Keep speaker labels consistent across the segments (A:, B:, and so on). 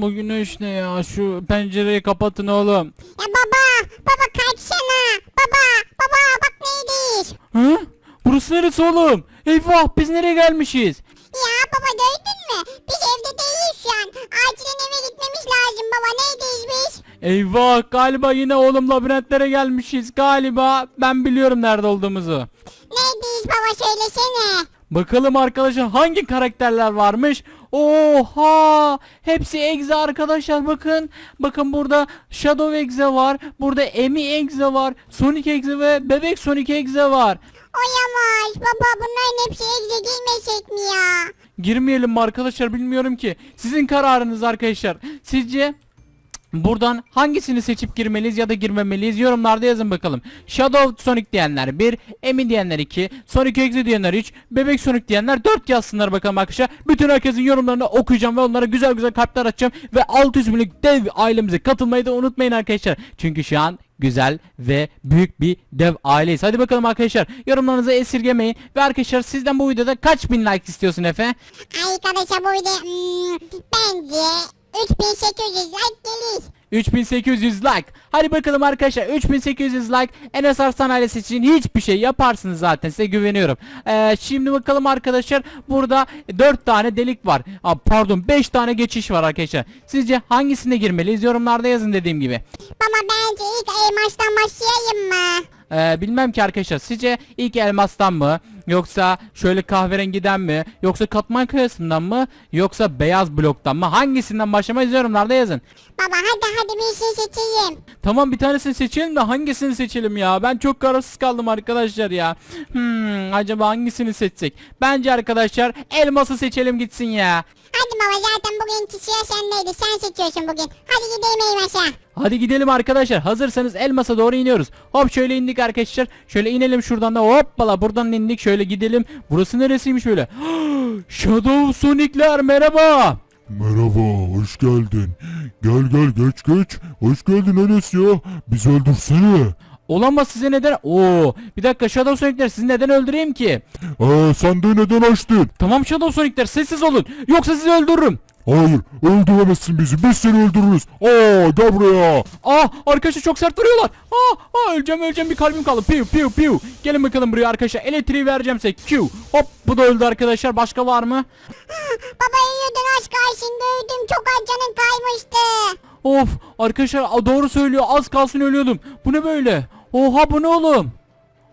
A: Bu güneş ne ya? Şu pencereyi kapatın oğlum.
B: Ya baba, baba kaçsana. Baba, baba bak neymiş.
A: Hı? Burası neresi oğlum? Eyvah biz nereye gelmişiz?
B: Ya baba gördün mü? Biz evde değiliz şu an. Acilen eve gitmemiz lazım baba. Neydeyiz biz?
A: Eyvah galiba yine oğlum labirentlere gelmişiz galiba. Ben biliyorum nerede olduğumuzu.
B: Neydeyiz baba söylesene.
A: Bakalım arkadaşlar hangi karakterler varmış? Oha! Hepsi Exe arkadaşlar bakın. Bakın burada Shadow Exe var. Burada Emi Exe var. Sonic Exe ve Bebek Sonic Exe var.
B: Oyamaz baba bunların hepsi egze giymesek mi ya?
A: Girmeyelim mi arkadaşlar bilmiyorum ki. Sizin kararınız arkadaşlar. Sizce Buradan hangisini seçip girmeliyiz ya da girmemeliyiz yorumlarda yazın bakalım. Shadow Sonic diyenler 1, Emi diyenler 2, Sonic Exe diyenler 3, Bebek Sonic diyenler 4 yazsınlar bakalım arkadaşlar. Bütün herkesin yorumlarını okuyacağım ve onlara güzel güzel kalpler atacağım. Ve 600 binlik dev ailemize katılmayı da unutmayın arkadaşlar. Çünkü şu an güzel ve büyük bir dev aileyiz. Hadi bakalım arkadaşlar yorumlarınızı esirgemeyin. Ve arkadaşlar sizden bu videoda kaç bin like istiyorsun Efe?
B: Arkadaşlar bu video hmm, bence 3800 like gelir.
A: 3800 like. Hadi bakalım arkadaşlar 3800 like Enes Arslan ailesi için hiçbir şey yaparsınız zaten size güveniyorum. Ee, şimdi bakalım arkadaşlar burada 4 tane delik var. Aa, pardon 5 tane geçiş var arkadaşlar. Sizce hangisine girmeliyiz yorumlarda yazın dediğim gibi.
B: Baba bence ilk elmastan başlayayım mı?
A: Ee, bilmem ki arkadaşlar sizce ilk elmastan mı yoksa şöyle kahverengiden mi yoksa katman kayasından mı yoksa beyaz bloktan mı hangisinden başlamayız yorumlarda yazın.
B: Baba hadi hadi bir şey seçeyim.
A: Tamam bir tanesini seçelim de hangisini seçelim ya? Ben çok kararsız kaldım arkadaşlar ya. Hmm, acaba hangisini seçsek? Bence arkadaşlar elması seçelim gitsin ya.
B: Hadi baba zaten bugün kişiye sendeydi. Sen seçiyorsun bugün. Hadi gidelim elmasa.
A: Hadi gidelim arkadaşlar. Hazırsanız elmasa doğru iniyoruz. Hop şöyle indik arkadaşlar. Şöyle inelim şuradan da hoppala buradan indik. Şöyle gidelim. Burası neresiymiş böyle? Shadow Sonic'ler merhaba.
C: Merhaba, hoş geldin. Gel gel geç geç. Hoş geldin Enes ya. Bizi öldürsene.
A: Olamaz size neden? Oo, bir dakika Shadow Sonic'ler sizi neden öldüreyim ki?
C: Aa, sen de neden açtın?
A: Tamam Shadow Sonic'ler sessiz olun. Yoksa sizi öldürürüm.
C: Hayır, öldüremezsin bizi. Biz seni öldürürüz. Aa, gel buraya.
A: Ah arkadaşlar çok sert vuruyorlar. Ah, ah öleceğim öleceğim bir kalbim kaldı. Piu piu piu. Gelin bakalım buraya arkadaşlar. Elektriği vereceğim size. Q. Hop bu da öldü arkadaşlar. Başka var mı?
B: Baba ölüyordun az kalsın gördüm. Çok az canın kaymıştı.
A: Of arkadaşlar a, doğru söylüyor. Az kalsın ölüyordum. Bu ne böyle? Oha bu ne oğlum?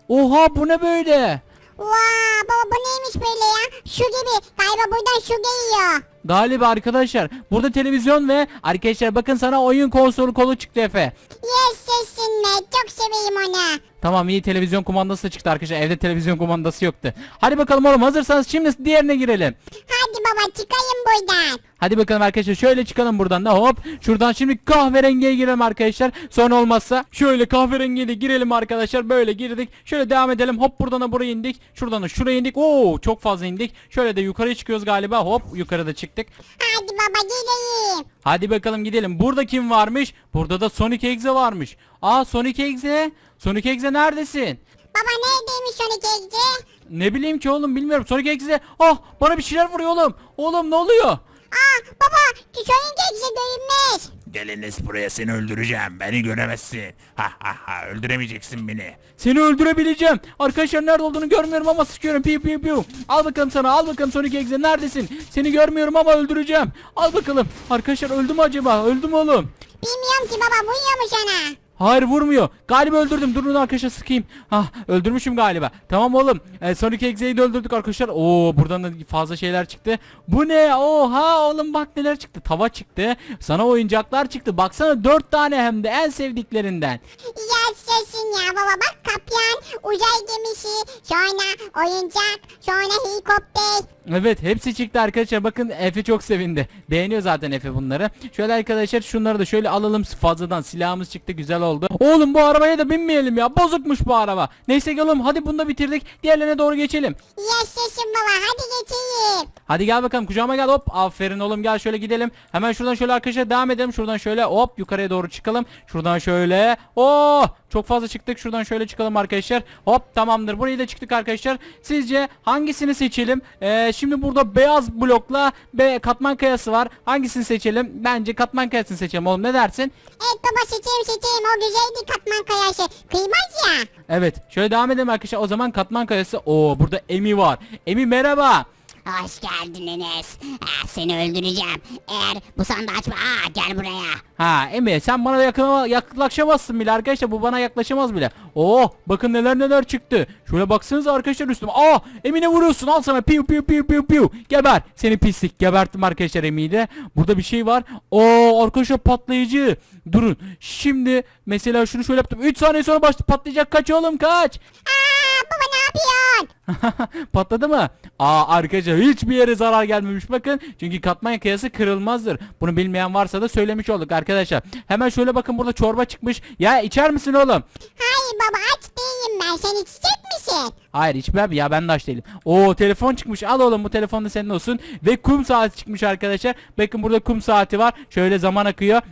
A: Oha bu ne böyle?
B: Vaa baba bu neymiş böyle ya? Şu gibi. Galiba buradan şu geliyor.
A: Galiba arkadaşlar burada televizyon ve arkadaşlar bakın sana oyun konsolu kolu çıktı Efe.
B: Yes sesin be. Çok seveyim onu.
A: Tamam iyi televizyon kumandası da çıktı arkadaşlar. Evde televizyon kumandası yoktu. Hadi bakalım oğlum hazırsanız şimdi diğerine girelim.
B: Hadi baba çıkayım buradan.
A: Hadi bakalım arkadaşlar şöyle çıkalım buradan da hop. Şuradan şimdi kahverengiye girelim arkadaşlar. Sonra olmazsa şöyle kahverengiye de girelim arkadaşlar. Böyle girdik. Şöyle devam edelim. Hop buradan da buraya indik. Şuradan da şuraya indik. Oo çok fazla indik. Şöyle de yukarıya çıkıyoruz galiba. Hop yukarıda çıktık.
B: Hadi baba gidelim.
A: Hadi bakalım gidelim. Burada kim varmış? Burada da Sonic Exe varmış. Aa Sonic Exe. Sonic Exe neredesin?
B: Baba neredeymiş Sonic Eggs'i?
A: Ne bileyim ki oğlum bilmiyorum. Sonic Exe. Ah bana bir şeyler vuruyor oğlum. Oğlum ne oluyor?
B: Aa baba Sonic Eggs'i görünmez.
D: Gel Enes buraya seni öldüreceğim. Beni göremezsin. Ha ha ha öldüremeyeceksin beni.
A: Seni öldürebileceğim. Arkadaşlar nerede olduğunu görmüyorum ama sıkıyorum. Piu piu piu. Al bakalım sana. Al bakalım Sonic Exe neredesin? Seni görmüyorum ama öldüreceğim. Al bakalım. Arkadaşlar öldü mü acaba? Öldü mü oğlum?
B: Bilmiyorum ki baba buyuyor mu sana?
A: Hayır vurmuyor. Galiba öldürdüm. Durun arkadaşlar sıkayım. Hah öldürmüşüm galiba. Tamam oğlum. Ee, Sonic Exe'yi de öldürdük arkadaşlar. Oo buradan da fazla şeyler çıktı. Bu ne? Oha oğlum bak neler çıktı. Tava çıktı. Sana oyuncaklar çıktı. Baksana dört tane hem de en sevdiklerinden.
B: Ya sesin ya baba bak kapyan, uzay gemisi, sonra oyuncak, sonra helikopter.
A: Evet hepsi çıktı arkadaşlar. Bakın Efe çok sevindi. Beğeniyor zaten Efe bunları. Şöyle arkadaşlar şunları da şöyle alalım. Fazladan silahımız çıktı güzel oldu. Oğlum bu arabaya da binmeyelim ya. Bozukmuş bu araba. Neyse gelin hadi bunu da bitirdik. Diğerlerine doğru geçelim.
B: Ya sesin baba hadi geçeyim.
A: Hadi gel bakalım kucağıma gel hop aferin oğlum gel şöyle gidelim hemen şuradan şöyle arkadaşlar devam edelim şuradan şöyle hop yukarıya doğru çıkalım şuradan şöyle oh Çok fazla çıktık. Şuradan şöyle çıkalım arkadaşlar. Hop tamamdır. Burayı da çıktık arkadaşlar. Sizce hangisini seçelim? Ee, şimdi burada beyaz blokla ve katman kayası var. Hangisini seçelim? Bence katman kayasını seçelim oğlum. Ne dersin?
B: Evet baba seçeyim seçeyim o güzeldi katman kayası. Kıymaz ya.
A: Evet. Şöyle devam edelim arkadaşlar. O zaman katman kayası. Oo burada Emi var. Emi merhaba.
E: Hoş geldin Enes. Ah, seni öldüreceğim. Eğer bu sandığı açma. Aa, gel buraya.
A: Ha Emi sen bana yakın, yaklaşamazsın bile arkadaşlar bu bana yaklaşamaz bile. Oo bakın neler neler çıktı. Şöyle baksanıza arkadaşlar üstüme. Aa Emi'ne vuruyorsun al sana piu piu piu piu piu. Geber seni pislik geberttim arkadaşlar Emi'yi de. Burada bir şey var. Oo arkadaşlar patlayıcı. Durun şimdi mesela şunu şöyle yaptım. 3 saniye sonra başta patlayacak kaç oğlum kaç.
B: Aa baba ne yapıyorsun?
A: Patladı mı? Aa arkadaşlar hiçbir yere zarar gelmemiş bakın. Çünkü katman kayası kırılmazdır. Bunu bilmeyen varsa da söylemiş olduk arkadaşlar. Hemen şöyle bakın burada çorba çıkmış. Ya içer misin oğlum?
B: Hayır baba aç değilim ben sen içecek misin?
A: Hayır içmem ya ben de aç değilim. Oo telefon çıkmış al oğlum bu telefon da senin olsun. Ve kum saati çıkmış arkadaşlar. Bakın burada kum saati var. Şöyle zaman akıyor.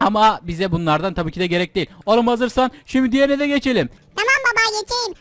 A: Ama bize bunlardan tabii ki de gerek değil. Oğlum hazırsan şimdi diğerine de geçelim.
B: Tamam baba geçeyim.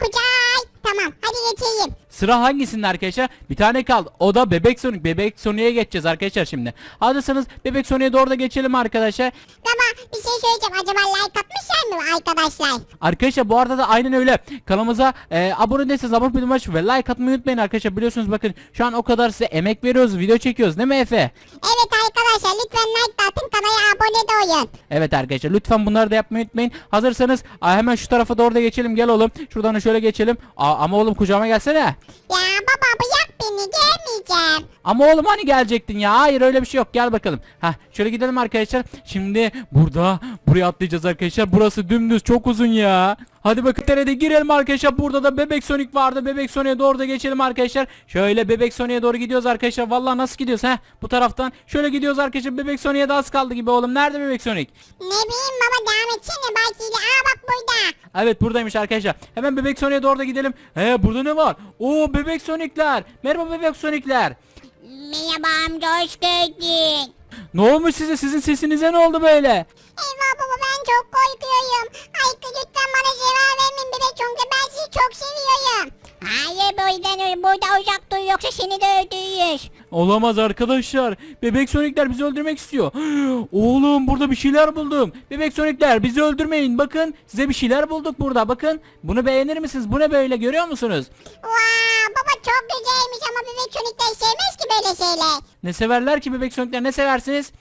B: Kucay. Tamam hadi geçeyim.
A: Sıra hangisinde arkadaşlar? Bir tane kaldı. O da Bebek Sonic. Bebek Sonic'e geçeceğiz arkadaşlar şimdi. Hazırsanız Bebek Sonic'e doğru da geçelim arkadaşlar.
B: Baba bir şey söyleyeceğim. Acaba like atmışlar mı arkadaşlar?
A: Arkadaşlar bu arada da aynen öyle. Kanalımıza e, abone değilseniz abone olmayı ve like atmayı unutmayın arkadaşlar. Biliyorsunuz bakın şu an o kadar size emek veriyoruz. Video çekiyoruz değil mi Efe?
B: Evet arkadaşlar lütfen like atın kanala abone de olun.
A: Evet arkadaşlar lütfen bunları da yapmayı unutmayın. Hazırsanız hemen şu tarafa doğru da geçelim. Gel oğlum. Şuradan da şöyle geçelim. Aa, ama oğlum kucağıma gelsene.
B: Ya baba bırak beni gelmeyeceğim.
A: Ama oğlum hani gelecektin ya? Hayır öyle bir şey yok. Gel bakalım. Hah şöyle gidelim arkadaşlar. Şimdi burada buraya atlayacağız arkadaşlar. Burası dümdüz çok uzun ya. Hadi bakın nerede girelim arkadaşlar. Burada da Bebek Sonic vardı. Bebek Sonic'e doğru da geçelim arkadaşlar. Şöyle Bebek Sonic'e doğru gidiyoruz arkadaşlar. Vallahi nasıl gidiyoruz ha? Bu taraftan. Şöyle gidiyoruz arkadaşlar. Bebek Sonic'e de az kaldı gibi oğlum. Nerede Bebek Sonic?
B: Ne bileyim belki de. Aa bak burada.
A: Evet buradaymış arkadaşlar. Hemen Bebek Sonic'e doğru da gidelim. He burada ne var? Oo Bebek Sonic'ler. Merhaba Bebek Sonic'ler.
E: Merhaba amca hoş geldin.
A: Ne olmuş size? Sizin sesinize ne oldu böyle?
B: Eyvah baba ben çok korkuyorum. Ay lütfen bana cevap vermeyin bebek çünkü ben sizi çok seviyorum.
E: Hayır buradan burada uzak yoksa seni de öldürürüz.
A: Olamaz arkadaşlar. Bebek Sonic'ler bizi öldürmek istiyor. Oğlum burada bir şeyler buldum. Bebek Sonic'ler bizi öldürmeyin. Bakın size bir şeyler bulduk burada. Bakın bunu beğenir misiniz? Bu ne böyle görüyor musunuz?
B: Vaa baba çok güzelmiş ama bebek çocuklar sevmez ki böyle şeyler.
A: Ne severler ki bebek Sonic'ler ne seversiniz?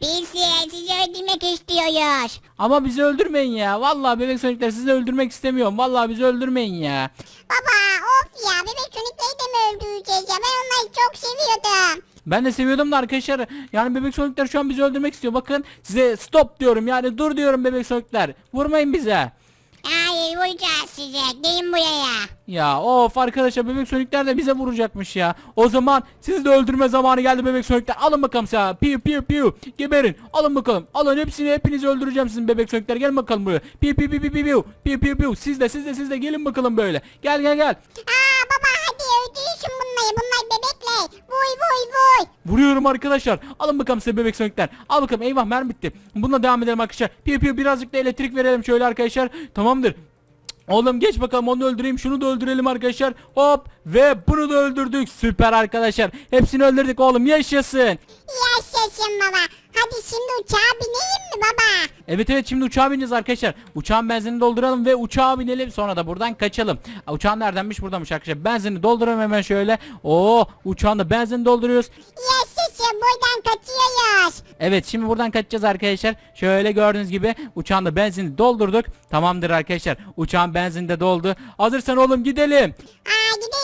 E: Biz sizi öldürmek istiyoruz.
A: Ama bizi öldürmeyin ya. Vallahi bebek Sonic'ler sizi öldürmek istemiyorum. Vallahi bizi öldürmeyin ya.
B: Baba of ya bebek çocukları da mı öldüreceğiz ya ben onları çok seviyordum.
A: Ben de seviyordum da arkadaşlar. Yani bebek Sonic'ler şu an bizi öldürmek istiyor. Bakın size stop diyorum. Yani dur diyorum bebek Sonic'ler. Vurmayın bize.
E: Hayır vuracağız size. Gelin buraya.
A: Ya of arkadaşlar bebek sonikler de bize vuracakmış ya. O zaman siz de öldürme zamanı geldi bebek sonikler. Alın bakalım size. Piu piu piu. Geberin. Alın bakalım. Alın hepsini hepinizi öldüreceğim sizin bebek sonikler. Gelin bakalım buraya. Piu piu piu piu piu. Piu piu piu. Siz de siz de siz de gelin bakalım böyle. Gel gel gel.
B: Aa
A: Vuruyorum arkadaşlar. Alın bakalım size bebek sonikler. Al bakalım. Eyvah mermi bitti. Bununla devam edelim arkadaşlar. Piu piu birazcık da elektrik verelim şöyle arkadaşlar. Tamamdır. Oğlum geç bakalım onu öldüreyim şunu da öldürelim arkadaşlar hop ve bunu da öldürdük süper arkadaşlar hepsini öldürdük oğlum yaşasın
B: Yaşasın baba. Hadi şimdi uçağa bineyim mi baba?
A: Evet evet şimdi uçağa bineceğiz arkadaşlar uçağın benzinini dolduralım ve uçağa binelim sonra da buradan kaçalım Uçağın neredenmiş buradanmış arkadaşlar benzinini dolduralım hemen şöyle Oo uçağın da benzin dolduruyoruz
B: Yaşasın buradan kaçıyoruz.
A: Evet şimdi buradan kaçacağız arkadaşlar. Şöyle gördüğünüz gibi uçağın da benzini doldurduk. Tamamdır arkadaşlar. Uçağın benzini de doldu. Hazırsan oğlum gidelim.
B: Aa gideyim baba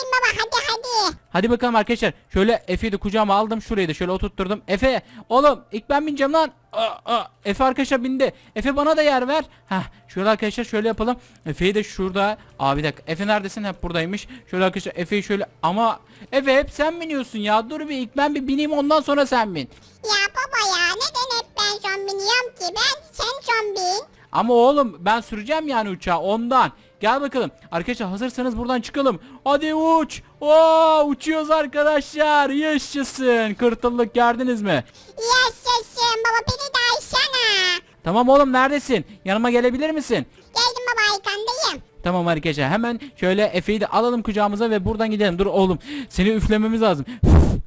B: hadi
A: hadi. Bakalım arkadaşlar. Şöyle Efe'yi de kucağıma aldım. Şurayı da şöyle oturtturdum. Efe oğlum ilk ben bineceğim lan. Aa, aa. Efe arkadaşlar bindi. Efe bana da yer ver. Heh, şöyle arkadaşlar şöyle yapalım. Efe'yi de şurada. Aa bir dakika. Efe neredesin? Hep buradaymış. Şöyle arkadaşlar Efe'yi şöyle ama Efe hep sen biniyorsun ya. Dur bir ilk ben bir bineyim ondan sonra sen bin.
B: Ya baba ya neden hep ben son biniyorum ki? Ben sen son bin.
A: Ama oğlum ben süreceğim yani uçağı ondan. Gel bakalım. Arkadaşlar hazırsanız buradan çıkalım. Hadi uç. Oo, uçuyoruz arkadaşlar. Yaşasın. Kırtıllık gördünüz mü?
B: Yaşasın baba beni de aşsana.
A: Tamam oğlum neredesin? Yanıma gelebilir misin?
B: Geldim baba arkandayım.
A: Tamam arkadaşlar hemen şöyle Efe'yi de alalım kucağımıza ve buradan gidelim. Dur oğlum seni üflememiz lazım.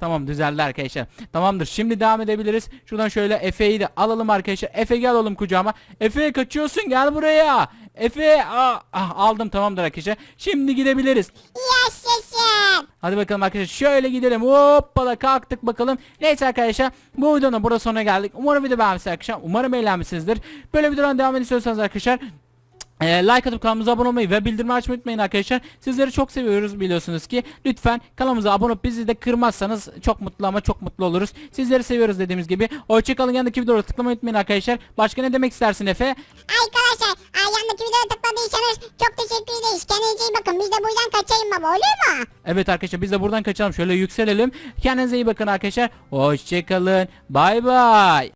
A: Tamam düzeldi arkadaşlar. Tamamdır şimdi devam edebiliriz. Şuradan şöyle Efe'yi de alalım arkadaşlar. Efe gel oğlum kucağıma. Efe kaçıyorsun gel buraya. Efe aa, ah, aldım tamamdır arkadaşlar. Şimdi gidebiliriz.
B: Yaşasın.
A: Hadi bakalım arkadaşlar şöyle gidelim. Hoppala kalktık bakalım. Neyse arkadaşlar bu videonun burada sonuna geldik. Umarım video beğenmişsiniz arkadaşlar. Umarım eğlenmişsinizdir. Böyle videoların devam istiyorsanız arkadaşlar e, like atıp kanalımıza abone olmayı ve bildirimi açmayı unutmayın arkadaşlar. Sizleri çok seviyoruz biliyorsunuz ki. Lütfen kanalımıza abone olup bizi de kırmazsanız çok mutlu ama çok mutlu oluruz. Sizleri seviyoruz dediğimiz gibi. Hoşçakalın yanındaki videoları tıklamayı unutmayın arkadaşlar. Başka ne demek istersin Efe?
B: Arkadaşlar ay, yandaki videoya tıkladıysanız çok teşekkür ederiz. Kendinize iyi bakın. Biz de buradan kaçayım baba olur mu?
A: Evet arkadaşlar biz de buradan kaçalım. Şöyle yükselelim. Kendinize iyi bakın arkadaşlar. Hoşçakalın. Bay bay.